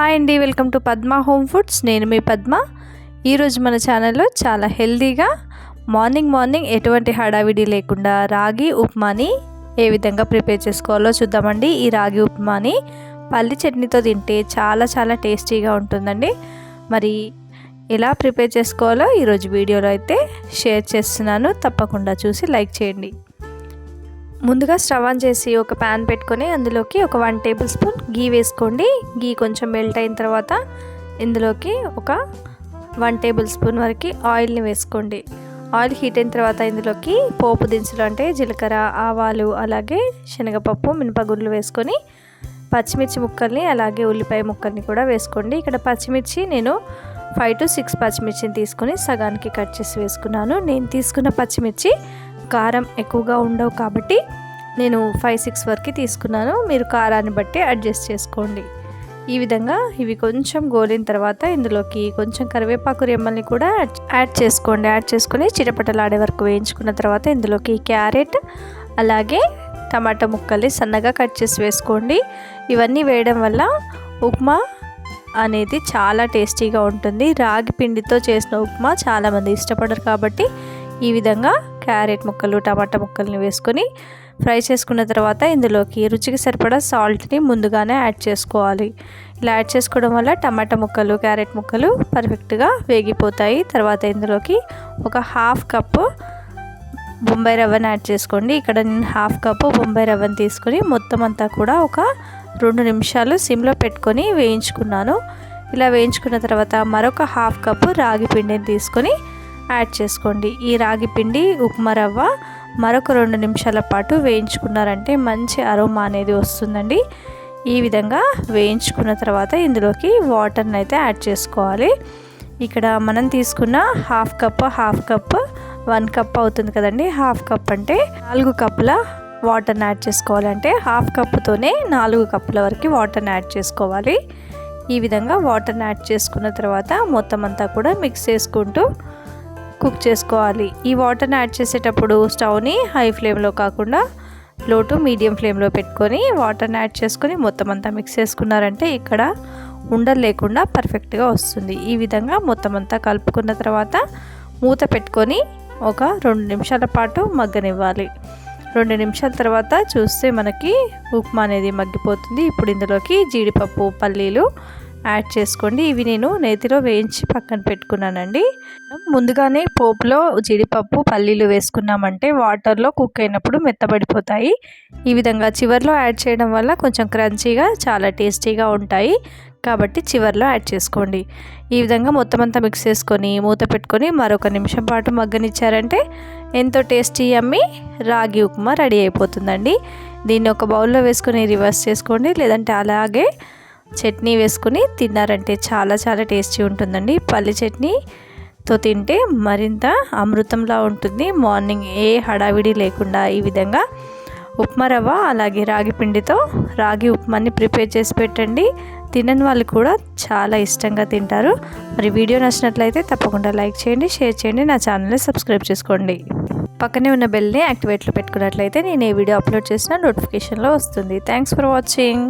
Hi అండి welcome to Padma home foods. నేను మీ పద్మ. ఈరోజు మన ఛానల్లో చాలా హెల్దీగా మార్నింగ్ మార్నింగ్ ఎటువంటి హడావిడి లేకుండా రాగి ఉప్మాని ఏ విధంగా ప్రిపేర్ చేసుకోవాలో చూద్దామండి. ఈ రాగి ఉప్మాని పల్లి చట్నీతో తింటే చాలా చాలా టేస్టీగా ఉంటుందండి. మరి ఎలా ప్రిపేర్ చేసుకోవాలో ఈరోజు వీడియోలో అయితే షేర్ చేస్తున్నాను. తప్పకుండా చూసి లైక్ చేయండి. ముందుగా స్టవ్ ఆన్ చేసి ఒక ప్యాన్ పెట్టుకొని అందులోకి ఒక వన్ టేబుల్ స్పూన్ గీ వేసుకోండి. గీ కొంచెం మెల్ట్ అయిన తర్వాత ఇందులోకి ఒక వన్ టేబుల్ స్పూన్ వరకు ఆయిల్ని వేసుకోండి. ఆయిల్ హీట్ అయిన తర్వాత ఇందులోకి పోపు దినుసులు అంటే జీలకర్ర ఆవాలు అలాగే శనగపప్పు మినపగుళ్ళు వేసుకొని పచ్చిమిర్చి ముక్కల్ని అలాగే ఉల్లిపాయ ముక్కల్ని కూడా వేసుకోండి. ఇక్కడ పచ్చిమిర్చి నేను ఫైవ్ టు సిక్స్ పచ్చిమిర్చిని తీసుకొని సగానికి కట్ చేసి వేసుకున్నాను. నేను తీసుకున్న పచ్చిమిర్చి కారం ఎక్కువగా ఉండవు కాబట్టి నేను ఫైవ్ సిక్స్ వరకు తీసుకున్నాను. మీరు కారాన్ని బట్టి అడ్జస్ట్ చేసుకోండి. ఈ విధంగా ఇవి కొంచెం గోలిన తర్వాత ఇందులోకి కొంచెం కరివేపాకు రెమ్మల్ని కూడా యాడ్ చేసుకోండి. యాడ్ చేసుకొని చిటపటలాడే వరకు వేయించుకున్న తర్వాత ఇందులోకి క్యారెట్ అలాగే టమాటా ముక్కల్ని సన్నగా కట్ చేసి వేసుకోండి. ఇవన్నీ వేయడం వల్ల ఉప్మా అనేది చాలా టేస్టీగా ఉంటుంది. రాగి పిండితో చేసిన ఉప్మా చాలామంది ఇష్టపడరు కాబట్టి ఈ విధంగా క్యారెట్ ముక్కలు టమాటా ముక్కల్ని వేసుకొని ఫ్రై చేసుకున్న తర్వాత ఇందులోకి రుచికి సరిపడా సాల్ట్ని ముందుగానే యాడ్ చేసుకోవాలి. ఇలా యాడ్ చేసుకోవడం వల్ల టమాటా ముక్కలు క్యారెట్ ముక్కలు పర్ఫెక్ట్గా వేగిపోతాయి. తర్వాత ఇందులోకి ఒక హాఫ్ కప్పు బొంబాయి రవ్వను యాడ్ చేసుకోండి. ఇక్కడ నేను హాఫ్ కప్పు బొంబాయి రవ్వను తీసుకొని మొత్తం అంతా కూడా ఒక రెండు నిమిషాలు సిమ్లో పెట్టుకొని వేయించుకున్నాను. ఇలా వేయించుకున్న తర్వాత మరొక హాఫ్ కప్పు రాగి పిండిని తీసుకొని యాడ్ చేసుకోండి. ఈ రాగి పిండి ఉప్మా రవ్వ మరొక రెండు నిమిషాల పాటు వేయించుకున్నారంటే మంచి అరోమా అనేది వస్తుందండి. ఈ విధంగా వేయించుకున్న తర్వాత ఇందులోకి వాటర్ని అయితే యాడ్ చేసుకోవాలి. ఇక్కడ మనం తీసుకున్న half cup half cup one cup అవుతుంది కదండి. హాఫ్ కప్ అంటే నాలుగు కప్పుల వాటర్ని యాడ్ చేసుకోవాలంటే హాఫ్ కప్తోనే నాలుగు కప్పుల వరకు వాటర్ని యాడ్ చేసుకోవాలి. ఈ విధంగా వాటర్ని యాడ్ చేసుకున్న తర్వాత మొత్తం అంతా కూడా మిక్స్ చేసుకుంటూ కుక్ చేసుకోవాలి. ఈ వాటర్ని యాడ్ చేసేటప్పుడు స్టవ్ని హై ఫ్లేమ్లో కాకుండా లో టు మీడియం ఫ్లేమ్లో పెట్టుకొని వాటర్ని యాడ్ చేసుకొని మొత్తం అంతా మిక్స్ చేసుకున్నారంటే ఇక్కడ ఉండలు లేకుండా పర్ఫెక్ట్గా వస్తుంది. ఈ విధంగా మొత్తం అంతా కలుపుకున్న తర్వాత మూత పెట్టుకొని ఒక రెండు నిమిషాల పాటు మగ్గనివ్వాలి. రెండు నిమిషాల తర్వాత చూస్తే మనకి ఉప్మా అనేది మగ్గిపోతుంది. ఇప్పుడు ఇందులోకి జీడిపప్పు పల్లీలు యాడ్ చేసుకోండి. ఇవి నేను నేతిలో వేయించి పక్కన పెట్టుకున్నానండి. ముందుగానే పోపులో జీడిపప్పు పల్లీలు వేసుకున్నామంటే వాటర్లో కుక్ అయినప్పుడు మెత్తబడిపోతాయి. ఈ విధంగా చివరిలో యాడ్ చేయడం వల్ల కొంచెం క్రంచీగా చాలా టేస్టీగా ఉంటాయి. కాబట్టి చివరిలో యాడ్ చేసుకోండి. ఈ విధంగా మొత్తం అంతా మిక్స్ చేసుకొని మూత పెట్టుకొని మరొక నిమిషం పాటు మగ్గనిచ్చారంటే ఎంతో టేస్టీ అమ్మి రాగి ఉప్మా రెడీ అయిపోతుందండి. దీన్ని ఒక బౌల్లో వేసుకొని రివర్స్ చేసుకోండి. లేదంటే అలాగే చట్నీ వేసుకుని తిన్నారంటే చాలా చాలా టేస్టీ ఉంటుందండి. పల్లి చట్నీతో తింటే మరింత అమృతంలా ఉంటుంది. మార్నింగ్ ఏ హడావిడి లేకుండా ఈ విధంగా ఉప్మా రవ్వ అలాగే రాగి పిండితో రాగి ఉప్మాని ప్రిపేర్ చేసి పెట్టండి. తినని వాళ్ళు కూడా చాలా ఇష్టంగా తింటారు. మరి వీడియో నచ్చినట్లయితే తప్పకుండా లైక్ చేయండి షేర్ చేయండి నా ఛానల్ని సబ్స్క్రైబ్ చేసుకోండి. పక్కనే ఉన్న బెల్ని యాక్టివేట్లో పెట్టుకున్నట్లయితే నేను ఏ వీడియో అప్లోడ్ చేసినా నోటిఫికేషన్లో వస్తుంది. Thanks for watching.